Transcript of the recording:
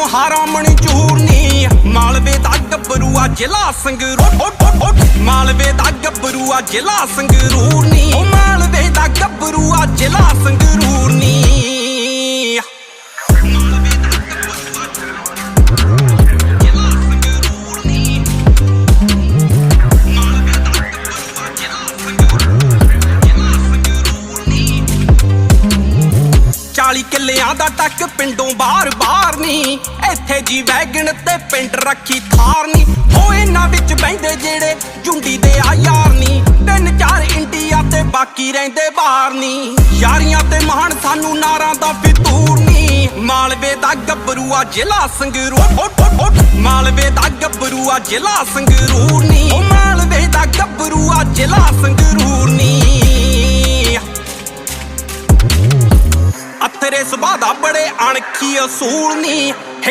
ਹਾਰਾ ਮਨਜੂਰ ਨੀ ਮਾਲਵੇ ਦਾ ਗੱਭਰੂ ਆ ਜ਼ਿਲ੍ਹਾ ਸੰਗਰੂਰ। ਮਾਲਵੇ ਦਾ ਗੱਭਰੂ ਆ ਜ਼ਿਲ੍ਹਾ ਸੰਗਰੂਰ ਨੀ ਉਹ ਮਾਲਵੇ ਦਾ 40 ਕਿੱਲਿਆਂ ਦਾ ਟੱਕ ਪਿੰਡੋਂ ਬਾਰ-ਬਾਰ ਨਹੀਂ ਇੱਥੇ ਜੀ ਵੈਗਣ ਤੇ ਪਿੰਡ ਰੱਖੀ ਥਾਰ ਨਹੀਂ ਉਹ ਇਹਨਾਂ ਵਿੱਚ ਬੈੰਦੇ ਜਿਹੜੇ ਜੁੰਡੀ ਦੇ ਆ ਯਾਰ ਨਹੀਂ ਤਿੰਨ ਚਾਰ ਇੰਡੀਆ ਤੇ ਬਾਕੀ ਰਹਿੰਦੇ ਬਾਹਰ ਨਹੀਂ ਯਾਰੀਆਂ ਤੇ ਮਹਾਨ ਸਾਨੂੰ ਨਾਰਾਂ ਦਾ ਫਿਤੂਰ ਨਹੀਂ ਮਾਲਵੇ ਦਾ ਗੱਭਰੂ ਆ ਜ਼ਿਲ੍ਹਾ ਸੰਗਰੂਰ। ਮਾਲਵੇ ਦਾ ਗੱਭਰੂਆ ਜ਼ਿਲ੍ਹਾ ਸੰਗਰੂਰ ਨਹੀਂ ਉਹ ਮਾਲਵੇ ਦਾ ਗੱਭਰੂ ਸੁਭਾ ਦਾ ਬੜੇ ਅਣਖੀ ਅਸੂਲ ਨਹੀਂ